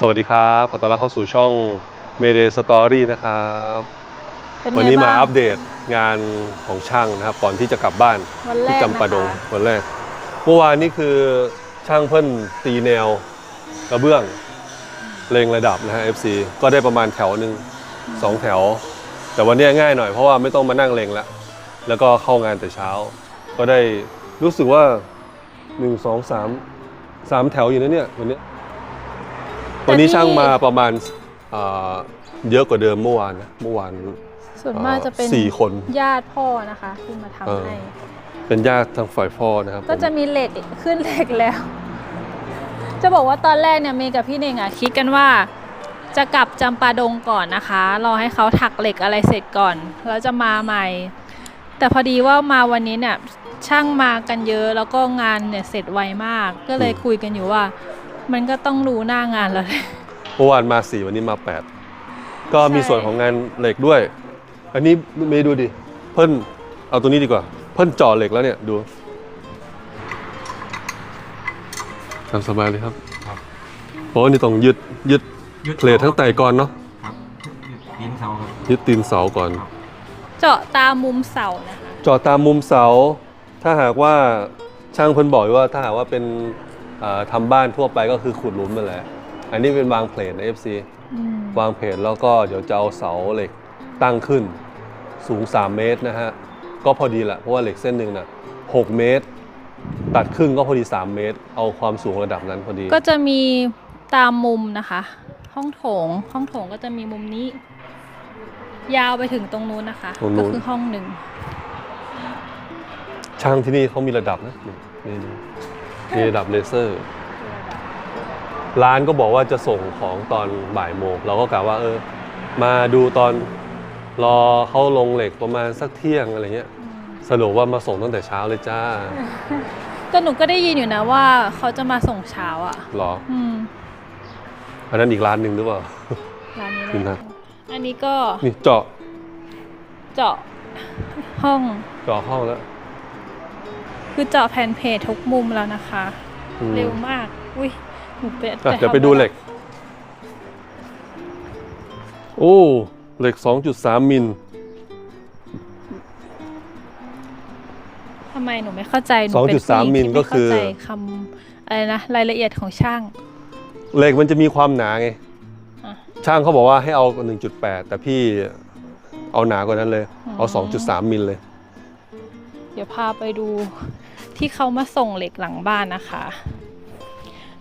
สวัสดีครับขอต้อนรับเข้าสู่ช่อง Mayday Story นะครับเป็นไงวันนี้มาบ้ง อัปเดตงานของช่างนะครับ ก่อนที่จะกลับบ้านวันแรกที่จำปาดงนะคะ วันแรกเมื่อวานนี้คือช่างเพิ่นตีแนวกระเบื้องเลงระดับนะฮะ FC ก็ได้ประมาณแถวหนึ่งสองแถว แต่วันนี้ง่ายหน่อยเพราะว่าไม่ต้องมานั่งเลงแล้วแล้วก็เข้างานแต่เช้า ก็ได้รู้สึกว่าหนึ่งสองสามสามแถวอยู่นะเนี่ยวันนี้ วันนี้ช่างมาประมาณอ่าเยอะกว่าเดิมเมื่อวานนะเมื่อวาน ส่วนมากจะเป็นสี่คนญาติพ่อนะคะที่มาทำเออ ให้ เป็นญาติทางฝ่ายพ่อนะครับก็จะมีเหล็กขึ้นเหล็กแล้ว จะบอกว่าตอนแรกเนี่ยเมย์กับพี่เน่งอะคิดกันว่า จะกลับจำปาดงก่อนนะคะ รอให้เขาถักเหล็กอะไรเสร็จก่อนแล้วจะมาใหม่ แต่พอดีว่ามาวันนี้เนี่ยช่างมากันเยอะแล้วก็งานเนี่ยเสร็จไวมาก ก็เลยคุยกันอยู่ว่า มันก็ต้องรู้หน้างานแล้วแหละ เมื่อวานมาสี่วันนี้มาแปดก็มีใช่ ส่วนของงานเหล็กด้วย อันนี้เมย์ดูดิ เพิ่นเอาตัวนี้ดีกว่า เพิ่นเจ่อเหล็กแล้วเนี่ยดูทำสบายเลยครับครับ โอ้นี่ต้องยึดยึดเพลททั้งไตก่อนเนาะครับยินเสาครับ ยึดตีนเสาก่อนเจาะตามมุมเสานะคะเจาะตามมุมเสา ถ้าหากว่าช่างเพิ่นบอกว่าถ้าหากว่าเป็นเอ่อ ทำบ้านทั่วไปก็คือขุดหลุมนั่นแหละ อันนี้เป็นวางเพลทนะ FC อืมวางเพจแล้วก็เดี๋ยวจะเอาเสาเหล็กตั้งขึ้นสูง 3 เมตรนะฮะ ก็พอดีแหละเพราะว่าเหล็กเส้นหนึ่งน่ะ6เมตร ตัดครึ่งก็พอดี 3 เมตร เอาความสูงระดับนั้นพอดี ก็จะมีตามมุมนะคะ ห้องโถง ห้องโถงก็จะมีมุมนี้ ยาวไปถึงตรงนู้นนะคะตรงนู้ก็นคือห้องหนึ่งช่างที่นี่เขามีระดับนะนี่นี่ มีระดับเลเซอร์ ร้านก็บอกว่าจะส่งของตอนบ่ายโมงเราก็กะว่าเออ มาดูตอนรอเขาลงเหล็กประมาณสักเที่ยงอะไรเงี้ยสรุปว่ามาส่งตั้งแต่เช้าเลยจ้าก็หนูก็ได้ยินอยู่นะว่าเขาจะมาส่งเช้าอะหรออืมอันนั้นอีกร้านหนึ่งหรือเปล่าร้านนี้นี่เลนะยอันนี้ก็นี่เจาะ เจาะห้อง เจาะห้องแล้ว คือเจาะแผ่นเพจทุกมุมแล้วนะคะ อืมเร็วมาก อุ้ยหนูเป็นอะเดี๋ยวไปดูเหล็ก โอ้ เหล็ก 2.3 มิล ทำไมหนูไม่เข้าใจหนูเป็นผู้หญิง2.3มิลที่ก็ไม่คืเข้าอใจคำอะไรนะรายละเอียดของช่าง เหล็กมันจะมีความหนาไง อะ ช่างเขาบอกว่าให้เอา 1.8 แต่พี่เอาหนากว่านั้นเลย เอา 2.3 มิลเลย เดี๋ยวพาไปดู ที่เขามาส่งเหล็กหลังบ้านนะคะ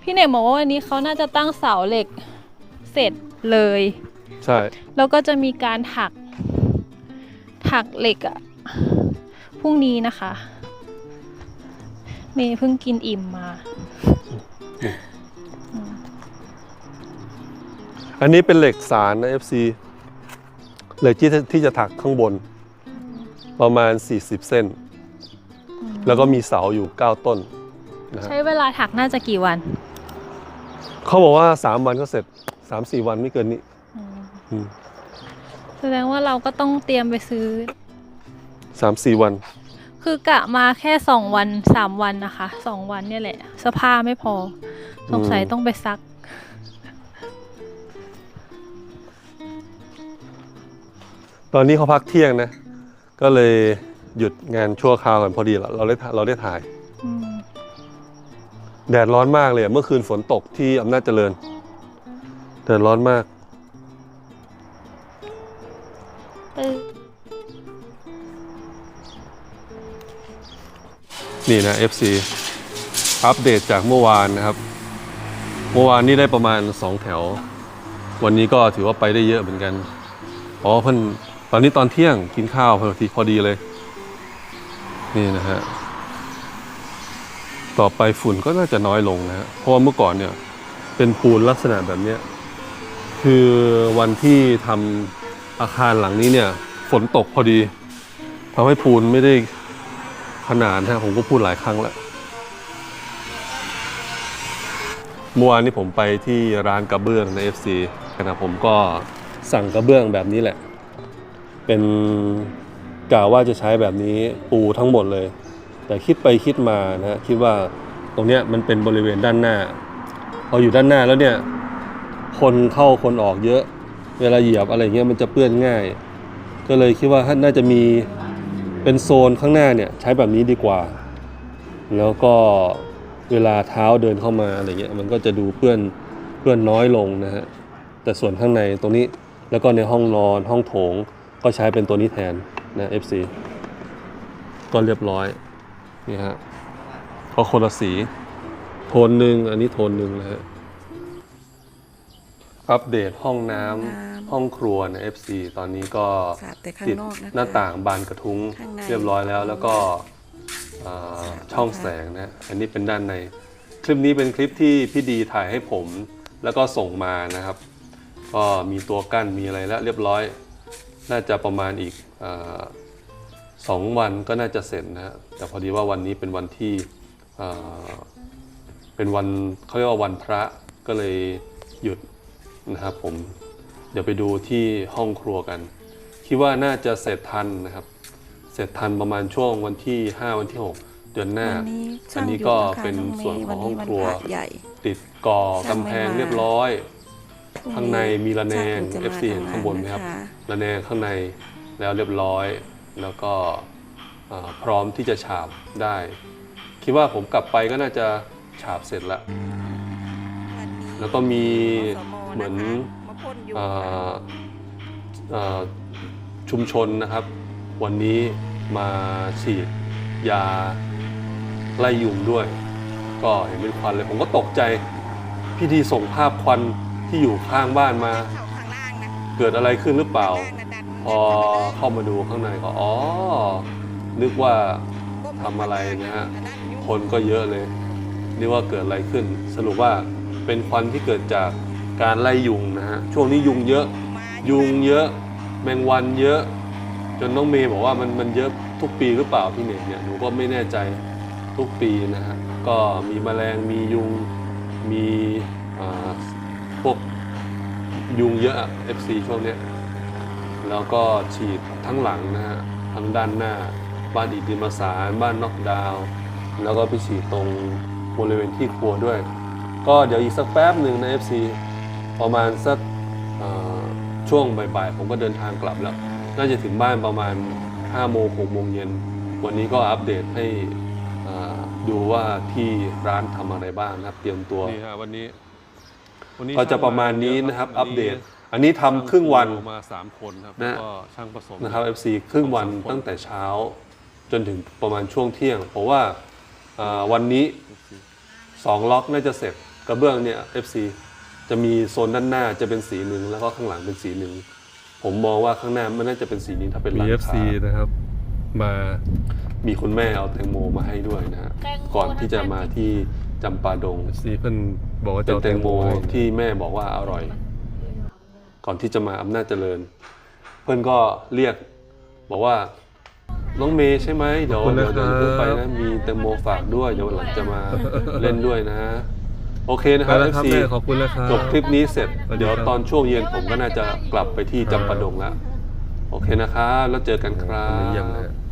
พี่เน่งบอกว่าวันนี้เขาน่าจะตั้งเสาเหล็กเสร็จเลย ใช่ แล้วก็จะมีการถัก ถักเหล็กอะพรุ่งนี้นะคะเมย์เพิ่งกินอิ่มมา อันนี้เป็นเหล็กสารนะ FC เหล็กที่ที่จะถักข้างบน ประมาณ 40 เส้น แล้วก็มีเสาอยู่ 9 ต้นนะฮะใช้เวลาถักน่าจะกี่วันเขาบอกว่า 3 วันก็เสร็จ 3-4 วันไม่เกินนี้อืมแสดงว่าเราก็ต้องเตรียมไปซื้อ สามสี่วัน คือกะมาแค่สองวันสามวันนะคะสองวันเนี่ยแหละเสภาไม่พอ สงสัยอืมต้องไปซัก ตอนนี้เขาพักเที่ยงนะ ก็เลย หยุดงานชั่วคราวกันพอดีเราเราได้ถ่าเราได้ถ่ายอืมแดดร้อนมากเลยอะเมื่อคืนฝนตกที่อำนาจเจริญแดดร้อนมากเออนี่นะ FC อัปเดตจากเมื่อวานนะครับ เมื่อวานนี้ได้ประมาณ 2 แถว วันนี้ก็ถือว่าไปได้เยอะเหมือนกัน อ๋อเพิ่นตอนนี้ตอนเที่ยงกินข้าวพอดีพอดีเลย นี่นะฮะ ต่อไปฝุ่นก็น่าจะน้อยลงนะฮะ เพราะว่าเมื่อก่อนเนี่ย เป็นปูนลักษณะแบบเนี้ย คือวันที่ทำอาคารหลังนี้เนี่ย ฝนตกพอดีทำให้ปูนไม่ได้ขนาดนะผมก็พูดหลายครั้งแล้วเมื่อวานนี้ผมไปที่ร้านกระเบื้องใน FC นะผมก็สั่งกระเบื้องแบบนี้แหละ เป็น กะว่าจะใช้แบบนี้ปูทั้งหมดเลย แต่คิดไปคิดมานะฮะคิดว่าตรงเนี้ยมันเป็นบริเวณด้านหน้าพออยู่ด้านหน้าแล้วเนี่ยคนเข้าคนออกเยอะ เวลาเหยียบอะไรเงี้ยมันจะเปื้อนง่าย ก็เลยคิดว่าน่าจะมีเป็นโซนข้างหน้าเนี่ยใช้แบบนี้ดีกว่า แล้วก็เวลาเท้าเดินเข้ามาอะไรเงี้ยมันก็จะดูเปื้อนเปื้อนน้อยลงนะฮะแต่ส่วนข้างในตรงนี้แล้วก็ในห้องนอนห้องโถงก็ใช้เป็นตัวนี้แทน นะ FC ก็เรียบร้อยนี่ฮะก็คนละสี โทนหนึ่งอันนี้โทนหนึ่งนะฮะอัปเดตห้องน้ำห้องครัวใน FC ตอนนี้ก็ค่ะแต่ข้างติดนอกนะคะหน้าต่างบานกระทุ้งข้างใน เรียบร้อยแล้ว แล้วก็เอ่อช่องแสงนะอันนี้เป็นด้านใน คลิปนี้เป็นคลิปที่พี่ดีถ่ายให้ผม แล้วก็ส่งมานะครับ ก็มีตัวกั้นมีอะไรแล้วเรียบร้อย น่าจะประมาณอีกเออ สองวันก็น่าจะเสร็จนะฮะแต่พอดีว่าวันนี้เป็นวันที่เอ่อเป็นวันเขาเรียกว่าวันพระก็เลยหยุดนะครับผมเดี๋ยวไปดูที่ห้องครัวกัน คิดว่าน่าจะเสร็จทันนะครับ เสร็จทันประมาณช่วงวันที่ 5 วันที่ 6 เดือนหน้าวันนี้อัช่างนี้อยู่ก็นะคะเป็นองมย์ส่วนของห้องวัครัวพะใหญ่ติดก่อช่างกำแพงไม่มาเรียบร้อย ข้างในมีระแนงช่าถึจะ FC เห็นมข้างบนไหมครับะะระแนงข้างใน แล้วเรียบร้อย แล้วก็เอ่อพร้อมที่จะฉาบได้ คิดว่าผมกลับไปก็น่าจะฉาบเสร็จแล้ว แล้วก็มีเหมือนมาพ่นอยู่เอ่อเอ่อชุมชนนะครับ วันนี้มาฉีดยาไล่ยุงด้วย ก็เห็นเป็นควันเลย ผมก็ตกใจ พี่ดีส่งภาพควันที่อยู่ข้างบ้านมาข้างล่างนะเกิดอะไรขึ้นหรือเปล่า พอเข้ามาดูข้างในก็อ๋อ นึกว่าทำอะไรนะฮะ คนก็เยอะเลยนี่ว่าเกิดอะไรขึ้น สรุปว่าเป็นควันที่เกิดจากการไล่ยุงนะฮะ ช่วงนี้ยุงเยอะ ยุงเยอะ แมงวันเยอะ จนน้องเมย์บอกว่ามันมันเยอะทุกปีหรือเปล่าพี่เน่งเนี่ย หนูก็ไม่แน่ใจทุกปีนะฮะ ก็มีแมลง มียุง มีพวกยุงเยอะอะ FC ช่วงเนี้ย แล้วก็ฉีดทั้งหลังนะฮะทั้งด้านหน้า บ้านอิฐดินมาสารบ้านนอกดาวน์แล้วก็ไปฉีดตรงบริเวณที่ครัวด้วย ก็เดี๋ยวอีกสักแป๊บหนึ่งนะ FC ประมาณสักเอ่อช่วงบ่ายๆ ผมก็เดินทางกลับแล้ว น่าจะถึงบ้านประมาณ5โมง6โมงเย็น วันนี้ก็อัปเดตให้เอ่อดูว่าที่ร้านทำอะไรบ้างนะครับ เตรียมตัวนี่ฮะวันนี้ ก็จะประมาณนี้นะครับ อัปเดต อันนี้ทำครึ่งวัน มาสามคนครับนะ แล้วก็ช่างผสม นะครับ FC ครึ่งวันตั้งแต่เช้า จนถึงประมาณช่วงเที่ยง เพราะว่าเอ่อวันนี้สองล็อกน่าจะเสร็จกระเบื้องเนี่ย FC จะมีโซนด้านหน้าจะเป็นสีหนึ่งแล้วก็ข้างหลังเป็นสีหนึ่งผมมองว่าข้างหน้ามันน่าจะเป็นสีนี้ถ้าเป็นมี ร้าน FC ค้านะครับ มา มีคุณแม่เอาแตงโมมาให้ด้วยนะฮะแตงโม ก่อนที่จะมาที่จำปาดง FC เพิ่นบอกว่าจะเป็นเอาแตงโมให้ที่แม่บอกว่าอร่อย ก่อนที่จะมาอำนาจเจริญ เพื่อนก็เรียกบอกว่าน้องเมย์ใช่ไหมเดี๋ยวเดี๋ยวเดี๋ยวเพิ่งไปนะมีแตงโมฝากด้วยเดี๋ยววันหลังจะมาเล่นด้วยนะโอเคนะคไปรับ แล้วครับ FC แม่ขอบคุณนะครับ จบคลิปนี้เสร็จ สวัสดีเดี๋ยวครับตอนช่วงเย็นผมก็น่าจะกลับไปที่จำปาดงแล้วโอเคนะครับแล้วเจอกันครัเยี่ยมเลย บ